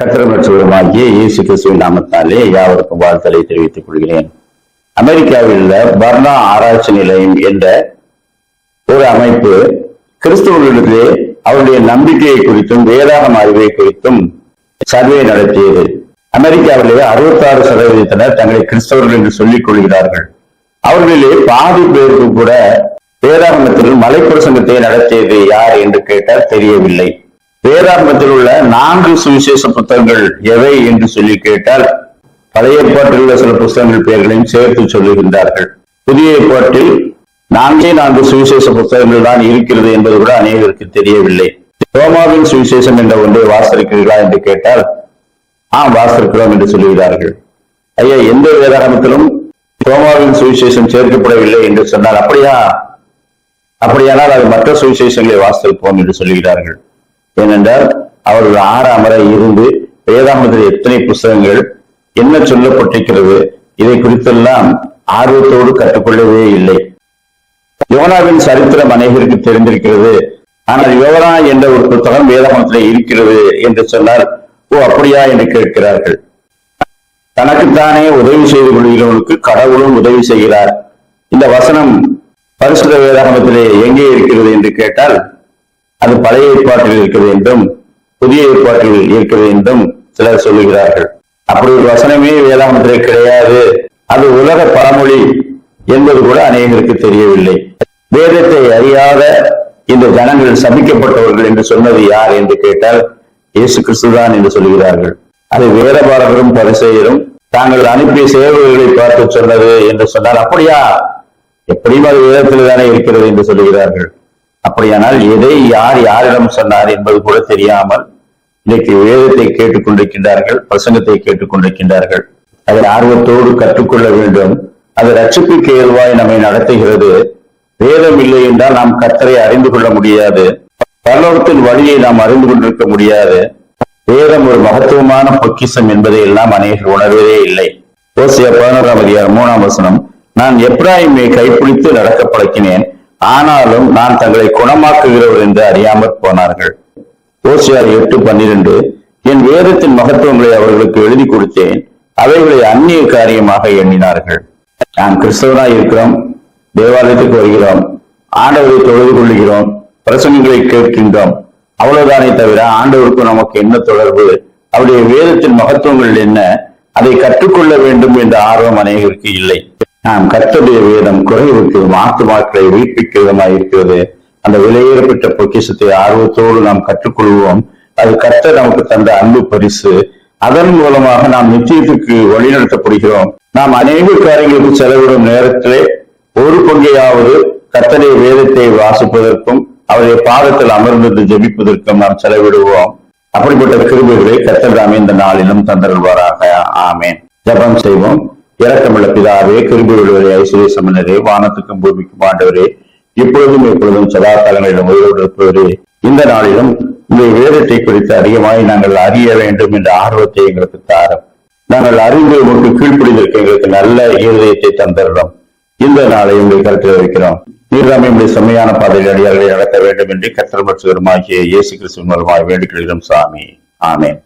கத்திரமற்றவருமாகிய இயேசு கிறிஸ்துவின் நாமத்தாலே யாவருக்கும் வாழ்த்தலை தெரிவித்துக் கொள்கிறேன். அமெரிக்காவில் உள்ள பர்னா ஆராய்ச்சி நிலையம் என்ற ஒரு அமைப்பு கிறிஸ்தவர்களிடத்திலே அவருடைய நம்பிக்கையை குறித்தும் வேதாகம் அறிவை குறித்தும் சர்வே நடத்தியது. அமெரிக்காவிலே அறுபத்தாறு சதவீதத்தினர் தங்களை கிறிஸ்தவர்கள் என்று சொல்லிக் கொள்கிறார்கள். அவர்களிலே பாதி பேருக்கு கூட வேதாகமத்தில் மலைப்பிரசங்கத்தை நடத்தியது யார் என்று கேட்டால் தெரியவில்லை. வேதாகமத்தில் உள்ள நான்கு சுவிசேஷ புத்தகங்கள் எவை என்று சொல்லி கேட்டால் பழைய ஏற்பாட்டில் உள்ள சில புத்தகங்கள் பெயர்களையும் சேர்த்து சொல்லுகின்றார்கள். புதிய ஏற்பாட்டில் நான்கே நான்கு சுவிசேஷ புத்தகங்கள் தான் இருக்கிறது என்பது கூட அநேகருக்கு தெரியவில்லை. ரோமாவின் சுவிசேஷம் என்ற ஒன்றை வாசிக்கிறீர்களா என்று கேட்டால் ஆம் வாசிக்கிறோம் என்று சொல்லுகிறார்கள் ஐயா எந்த வேதாகமத்திலும் ரோமாவின் சுவிசேஷம் சேர்க்கப்படவில்லை என்று சொன்னால் அப்படியா? அப்படியானால் அது மற்ற சுவிசேஷங்களை வாசிப்போம் என்று சொல்லுகிறார்கள் ஏனென்றால் அவர்கள் ஆறாம் வரை இருந்து வேதாமத்தில் எத்தனை புஸ்தகங்கள் என்ன சொல்லப்பட்டிருக்கிறது இதை குறித்தெல்லாம் ஆர்வத்தோடு கற்றுக்கொள்ளவே இல்லை. யோனாவின் சரித்திரம் அநேகருக்கு தெரிந்திருக்கிறது. ஆனால் யோனா என்ற ஒரு புத்தகம் வேதாமத்திலே இருக்கிறது என்று சொன்னால் ஓ அப்படியா என்று கேட்கிறார்கள். தனக்குத்தானே உதவி செய்து கொள்கிறவனுக்கு கடவுளும் உதவி செய்கிறார். இந்த வசனம் பரிசுத்த வேதாகமத்திலே எங்கே இருக்கிறது என்று கேட்டால் அது பழைய ஏற்பாட்டில் இருக்கிறது என்றும் புதிய ஏற்பாட்டில் இருக்கிறது என்றும் சிலர் சொல்லுகிறார்கள். அப்படி ஒரு வசனமே வேதாகமத்திலே கிடையாது. அது உலக பழமொழி என்பது கூட அநேகருக்கு தெரியவில்லை. வேதத்தை அறியாத இந்த ஜனங்கள் சபிக்கப்பட்டவர்கள் என்று சொன்னது யார் என்று கேட்டால் இயேசு கிறிஸ்துதான் என்று சொல்கிறார்கள் அது வேதபாரகரும் பரிசெயரும் தாங்கள் அனுப்பிய சேவர்களை பார்த்து சொன்னது என்று சொன்னால் அப்படியா? எப்படியும் அது வேதத்தில் தானே இருக்கிறது என்று சொல்லுகிறார்கள். அப்படியானால் எதை யார் யாரிடம் சொன்னார் என்பது கூட தெரியாமல் இன்றைக்கு வேதத்தை கேட்டுக்கொண்டிருக்கின்றார்கள் பிரசங்கத்தை கேட்டுக்கொண்டிருக்கின்றார்கள். அதில் ஆர்வத்தோடு கற்றுக்கொள்ள வேண்டும். அது ரட்சிப்புக்கு ஏதுவாய் நம்மை நடத்துகிறது. வேதம் இல்லை என்றால் நாம் கத்தரை அறிந்து கொள்ள முடியாது. பரலோகத்தின் வழியை நாம் அறிந்து கொண்டிருக்க முடியாது. வேதம் ஒரு மகத்துவமான பொக்கிஷம் என்பதை எல்லாம் அநேகர் உணர்வதே இல்லை. ஓசிய பதினோராம் அதிகாரம் மூணாம் வசனம் நான் எப்ராஹிமை கைப்பிடித்து நடக்க பழக்கினேன். ஆனாலும் நான் தங்களை குணமாக்குகிறவர் என்று அறியாமற் போனார்கள். ஓசியார் எட்டு பன்னிரண்டு என் வேதத்தின் மகத்துவங்களை அவர்களுக்கு எழுதி கொடுத்தேன் அவைகளை அந்நிய காரியமாக எண்ணினார்கள். நாம் கிறிஸ்தவராய் இருக்கிறோம் தேவாலயத்துக்கு வருகிறோம் ஆண்டவரை தொழுது கொள்கிறோம் பிரசனங்களை கேட்கின்றோம். அவ்வளவுதானே தவிர ஆண்டவருக்கும் நமக்கு என்ன தொடர்பு? அவருடைய வேதத்தின் மகத்துவங்கள் என்ன? அதை கற்றுக்கொள்ள வேண்டும் என்ற ஆர்வம் அநேகருக்கு இல்லை. நாம் கர்த்தருடைய வேதம் குறைவுக்கு ஆத்துமாக்களை உயிர்ப்பிக்க விதமாய் இருக்கிறது. அந்த விலையேறப்பட்ட பொக்கிஷத்தை ஆர்வத்தோடு நாம் கற்றுக்கொள்வோம். அது கர்த்தர் நமக்கு தந்த அன்பு பரிசு. அதன் மூலமாக நாம் நிச்சயத்துக்கு வழிநடத்தப்படுகிறோம். நாம் அநேக காரியங்களுக்கு செலவிடும் நேரத்திலே ஒரு பங்கையாவது கத்தடைய வேதத்தை வாசிப்பதற்கும் அவருடைய பாதத்தில் அமர்ந்து ஜெபிப்பதற்கும் நாம் செலவிடுவோம். அப்படிப்பட்ட கிருபைகளை கர்த்தர் தாமே இந்த நாளிலும் தந்தருள்வாராக. ஆமேன். ஜெபம் செய்வோம். இரக்கமுள்ள பிதாவே கிருபை விடுவரே ஐஸ்வர்ய சமனரே வானத்துக்கும் பூமிக்கும் ஆண்டவரே இப்பொழுதும் எப்பொழுதும் சதா காலங்களிலும் உயிரோடு இருப்பவரே இந்த நாளிலும் இந்த வேதத்தை குறித்து அதிகமாய் நாங்கள் அறிய வேண்டும் என்ற ஆர்வத்தை எங்களுக்கு தாரம். நாங்கள் அறிந்து உங்களுக்கு கீழ்ப்படிந்திருக்க எங்களுக்கு நல்ல இருதயத்தை தந்திருந்தோம் இந்த நாளை உங்கள் கருத்தில் வைக்கிறோம். நீர்தாமே உங்களுடைய செம்மையான பாதையில் அடியார்களை நடத்த வேண்டும் என்று கத்தர் மற்றும் இயேசு கிறிஸ்துவன் மூலமாக வேண்டுகிறோம் சாமி. ஆமேன்.